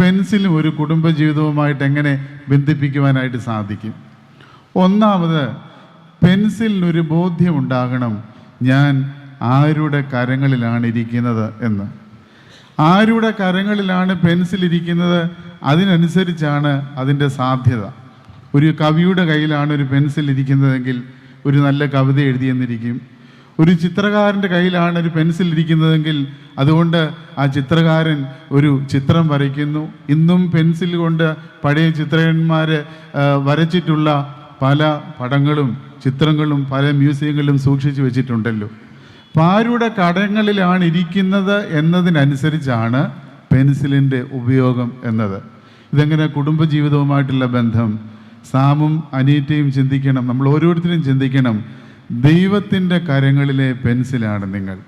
പെൻസിലും ഒരു കുടുംബജീവിതവുമായിട്ട് എങ്ങനെ ബന്ധിപ്പിക്കുവാനായിട്ട് സാധിക്കും? ഒന്നാമത് പെൻസിലിനൊരു ബോധ്യം ഉണ്ടാകണം ഞാൻ ആരുടെ കരങ്ങളിലാണ് ഇരിക്കുന്നത് എന്ന്. ആരുടെ കരങ്ങളിലാണ് പെൻസിൽ ഇരിക്കുന്നത് അതിനനുസരിച്ചാണ് അതിന്റെ സാധ്യത. ഒരു കവിയുടെ കയ്യിലാണ് ഒരു പെൻസിൽ ഇരിക്കുന്നതെങ്കിൽ ഒരു നല്ല കവിത എഴുതിയെന്നിരിക്കും. ഒരു ചിത്രകാരന്റെ കയ്യിലാണ് ഒരു പെൻസിൽ ഇരിക്കുന്നതെങ്കിൽ അതുകൊണ്ട് ആ ചിത്രകാരൻ ഒരു ചിത്രം വരയ്ക്കുന്നു. ഇന്നും പെൻസിൽ കൊണ്ട് പഴയ ചിത്രകന്മാർ വരച്ചിട്ടുള്ള പല പടങ്ങളും ചിത്രങ്ങളും പല മ്യൂസിയങ്ങളിലും സൂക്ഷിച്ചു വെച്ചിട്ടുണ്ടല്ലോ. അപ്പം ആരുടെ കടങ്ങളിലാണ് ഇരിക്കുന്നത് എന്നതിനനുസരിച്ചാണ് പെൻസിലിന്റെ ഉപയോഗം എന്നത്. ഇതെങ്ങനെ കുടുംബജീവിതവുമായിട്ടുള്ള ബന്ധം? സാമും അനീറ്റയും ചിന്തിക്കണം. നമ്മൾ ഓരോരുത്തരും ചിന്തിക്കണം. ദൈവത്തിന്റെ കരങ്ങളിലെ പെൻസിലാണ് നിങ്ങൾ.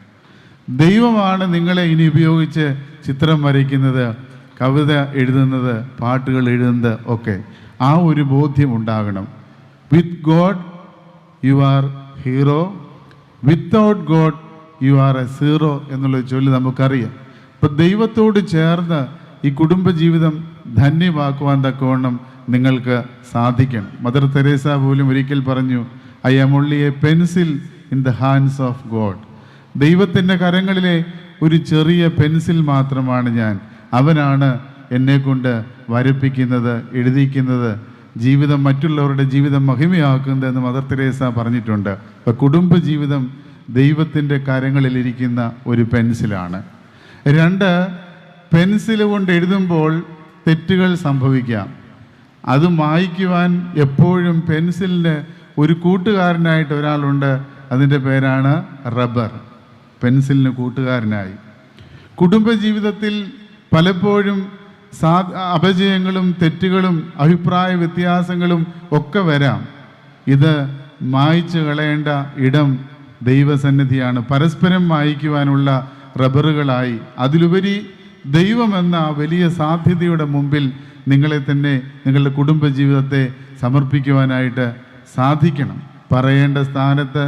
ദൈവമാണ് നിങ്ങളെ ഇനി ഉപയോഗിച്ച് ചിത്രം വരയ്ക്കുന്നത് കവിത എഴുതുന്നത് പാട്ടുകൾ എഴുതുന്നത് ഒക്കെ. ആ ഒരു ബോധ്യം ഉണ്ടാകണം. With God you are hero without God you are a zero എന്നുള്ള ചൊല്ലി നമുക്കറിയാം. അപ്പം ദൈവത്തോട് ചേർന്ന് ഈ കുടുംബജീവിതം ധന്യമാക്കുവാൻ തക്കവണ്ണം നിങ്ങൾക്ക് സാധിക്കണം. മദർ തെരേസ പോലും ഒരിക്കൽ പറഞ്ഞു I am only a pencil in the hands of God ദൈവത്തിന്റെ കരങ്ങളിലെ ഒരു ചെറിയ പെൻസിൽ മാത്രമാണ് ഞാൻ. അവനാണ് എന്നെ കൊണ്ട് വരപ്പിക്കുന്നത് എഴുതിക്കുന്നത് ജീവിതം മറ്റുള്ളവരുടെ ജീവിതം മഹിമയാക്കുന്നത് എന്ന് മദർ തെരേസ പറഞ്ഞിട്ടുണ്ട്. അപ്പം കുടുംബജീവിതം ദൈവത്തിന്റെ കരങ്ങളിലിരിക്കുന്ന ഒരു പെൻസിലാണ്. രണ്ട് പെൻസിൽ കൊണ്ട് എഴുതുമ്പോൾ തെറ്റുകൾ സംഭവിക്കാം. അത് മായ്ക്കുവാൻ എപ്പോഴും പെൻസിലിന് ഒരു കൂട്ടുകാരനായിട്ട് ഒരാളുണ്ട് അതിന്റെ പേരാണ് റബ്ബർ. പെൻസിലിന് കൂട്ടുകാരനായി. കുടുംബജീവിതത്തിൽ പലപ്പോഴും സാ അപജയങ്ങളും തെറ്റുകളും അഭിപ്രായ വ്യത്യാസങ്ങളും ഒക്കെ വരാം. ഇത് മായ്ച്ചു കളയേണ്ട ഇടം ദൈവസന്നിധിയാണ്. പരസ്പരം മായ്ക്കുവാനുള്ള റബ്ബറുകളായി. അതിലുപരി ദൈവമെന്ന വലിയ സാധ്യതയുടെ മുമ്പിൽ നിങ്ങളെ തന്നെ നിങ്ങളുടെ കുടുംബജീവിതത്തെ സമർപ്പിക്കുവാനായിട്ട് സാധിക്കണം. പറയേണ്ട സ്ഥാനത്ത്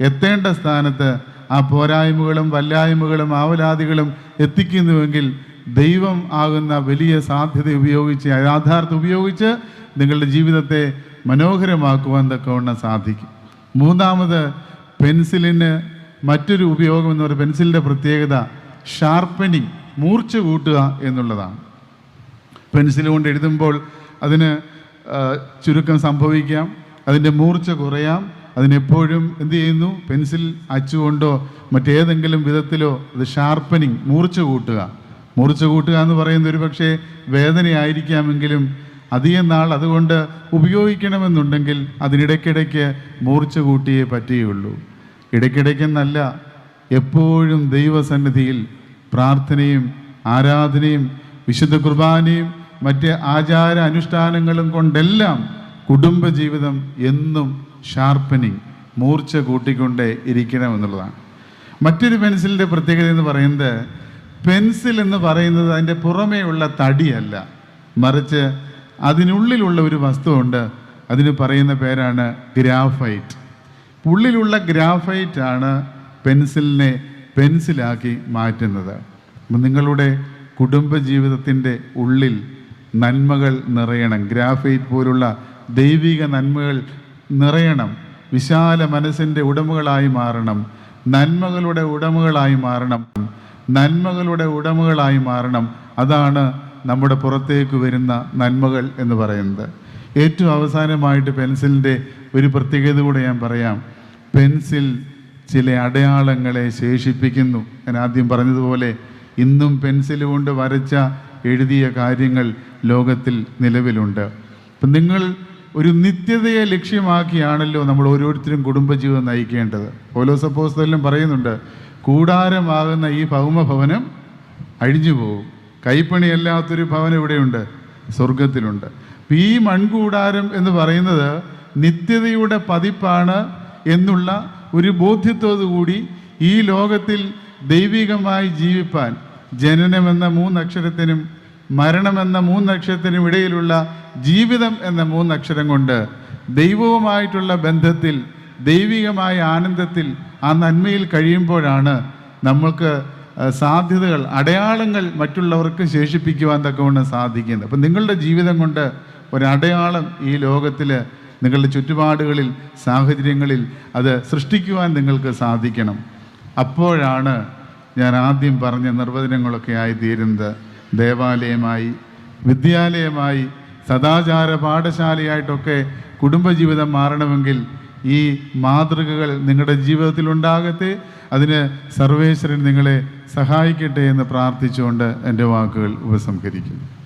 എത്തേണ്ട സ്ഥാനത്ത് ആ പോരായ്മകളും വല്ലായ്മകളും ആവലാദികളും എത്തിക്കുന്നുവെങ്കിൽ ദൈവം ആകുന്ന വലിയ സാധ്യത ഉപയോഗിച്ച് യാഥാർത്ഥ്യം ഉപയോഗിച്ച് നിങ്ങളുടെ ജീവിതത്തെ മനോഹരമാക്കുവാൻ തക്കവണ്ണം സാധിക്കും. മൂന്നാമത് പെൻസിലിന് മറ്റൊരു ഉപയോഗം എന്ന് പറയുന്നത് പെൻസിലിന്റെ പ്രത്യേകത ഷാർപ്പനിങ് മൂർച്ച കൂട്ടുക എന്നുള്ളതാണ്. പെൻസിൽ കൊണ്ട് എഴുതുമ്പോൾ അതിന് ചുരുക്കം സംഭവിക്കാം. അതിന്റെ മൂർച്ച കുറയാം. അതിനെപ്പോഴും എന്ത് ചെയ്യുന്നു? പെൻസിൽ അച്ചുകൊണ്ടോ മറ്റേതെങ്കിലും വിധത്തിലോ അത് ഷാർപ്പനിങ് മൂർച്ച കൂട്ടുക. മൂർച്ച കൂട്ടുക എന്ന് പറയുന്നത് ഒരു പക്ഷേ വേദനയായിരിക്കാമെങ്കിലും അധികം നാൾ അതുകൊണ്ട് ഉപയോഗിക്കണമെന്നുണ്ടെങ്കിൽ അതിനിടയ്ക്കിടയ്ക്ക് മൂർച്ച കൂട്ടിയേ പറ്റുകയുള്ളൂ. ഇടയ്ക്കിടയ്ക്കെന്നല്ല എപ്പോഴും ദൈവസന്നിധിയിൽ പ്രാർത്ഥനയും ആരാധനയും വിശുദ്ധ കുർബാനയും മറ്റ് ആചാര അനുഷ്ഠാനങ്ങളും കൊണ്ടെല്ലാം കുടുംബജീവിതം എന്നും ഷാർപ്പനിങ് മൂർച്ച കൂട്ടിക്കൊണ്ടേ ഇരിക്കണം എന്നുള്ളതാണ് മറ്റൊരു പെൻസിലിന്റെ പ്രത്യേകത എന്ന് പറയുന്നത് പെൻസിൽ എന്ന് പറയുന്നത് അതിന്റെ പുറമേയുള്ള തടിയല്ല. മറിച്ച് അതിനുള്ളിലുള്ള ഒരു വസ്തുവുണ്ട്. അതിന് പറയുന്ന പേരാണ് ഗ്രാഫൈറ്റ്. ഉള്ളിലുള്ള ഗ്രാഫൈറ്റ് ആണ് പെൻസിലിനെ പെൻസിലാക്കി മാറ്റുന്നത്. നിങ്ങളുടെ കുടുംബജീവിതത്തിന്റെ ഉള്ളിൽ നന്മകൾ നിറയണം. ഗ്രാഫൈറ്റ് പോലുള്ള ദൈവിക നന്മകൾ നിറയണം. വിശാല മനസ്സിന്റെ ഉടമകളായി മാറണം. നന്മകളുടെ ഉടമകളായി മാറണം. നന്മകളുടെ ഉടമകളായി മാറണം. അതാണ് നമ്മുടെ പുറത്തേക്ക് വരുന്ന നന്മകൾ എന്ന് പറയുന്നത്. ഏറ്റവും അവസാനമായിട്ട് പെൻസിലിന്റെ ഒരു പ്രത്യേകത കൂടെ ഞാൻ പറയാം. പെൻസിൽ ചില അടയാളങ്ങളെ ശേഷിപ്പിക്കുന്നു. ഞാൻ ആദ്യം പറഞ്ഞതുപോലെ ഇന്നും പെൻസിൽ കൊണ്ട് വരച്ച എഴുതിയ കാര്യങ്ങൾ ലോകത്തിൽ നിലവിലുണ്ട്. അപ്പം നിങ്ങൾ ഒരു നിത്യതയെ ലക്ഷ്യമാക്കിയാണല്ലോ നമ്മൾ ഓരോരുത്തരും കുടുംബജീവിതം നയിക്കേണ്ടത്. ഓലോ സപ്പോസ്തെല്ലാം പറയുന്നുണ്ട് കൂടാരമാകുന്ന ഈ ഭൗമഭവനം അഴിഞ്ഞു പോകും കൈപ്പണിയല്ലാത്തൊരു ഭവനം ഇവിടെയുണ്ട് സ്വർഗത്തിലുണ്ട് ഈ മൺകൂടാരം എന്ന് പറയുന്നത് നിത്യതയുടെ പതിപ്പാണ് എന്നുള്ള ഒരു ബോധ്യത്തോടുകൂടി ഈ ലോകത്തിൽ ദൈവികമായി ജീവിപ്പാൻ ജനനമെന്ന മൂന്നക്ഷരത്തിനും മരണമെന്ന മൂന്നക്ഷരത്തിനും ഇടയിലുള്ള ജീവിതം എന്ന മൂന്നക്ഷരം കൊണ്ട് ദൈവവുമായിട്ടുള്ള ബന്ധത്തിൽ ദൈവികമായ ആനന്ദത്തിൽ ആ നന്മയിൽ കഴിയുമ്പോഴാണ് നമ്മൾക്ക് സാധ്യതകൾ അടയാളങ്ങൾ മറ്റുള്ളവർക്ക് ശേഷിപ്പിക്കുവാൻ തക്കവണ്ണം സാധിക്കുന്നത്. അപ്പം നിങ്ങളുടെ ജീവിതം കൊണ്ട് ഒരടയാളം ഈ ലോകത്തിൽ നിങ്ങളുടെ ചുറ്റുപാടുകളിൽ സാഹചര്യങ്ങളിൽ അത് സൃഷ്ടിക്കുവാൻ നിങ്ങൾക്ക് സാധിക്കണം. അപ്പോഴാണ് ഞാൻ ആദ്യം പറഞ്ഞ നിർവചനങ്ങളൊക്കെ ആയി തീരുന്നത് ദേവാലയമായി വിദ്യാലയമായി സദാചാര പാഠശാലയായിട്ടൊക്കെ കുടുംബജീവിതം മാറണമെങ്കിൽ ഈ മാതൃകകൾ നിങ്ങളുടെ ജീവിതത്തിൽ ഉണ്ടാകട്ടെ അതിന് സർവേശ്വരൻ നിങ്ങളെ സഹായിക്കട്ടെ എന്ന് പ്രാർത്ഥിച്ചുകൊണ്ട് എന്റെ വാക്കുകൾ ഉപസംഹരിക്കുന്നു.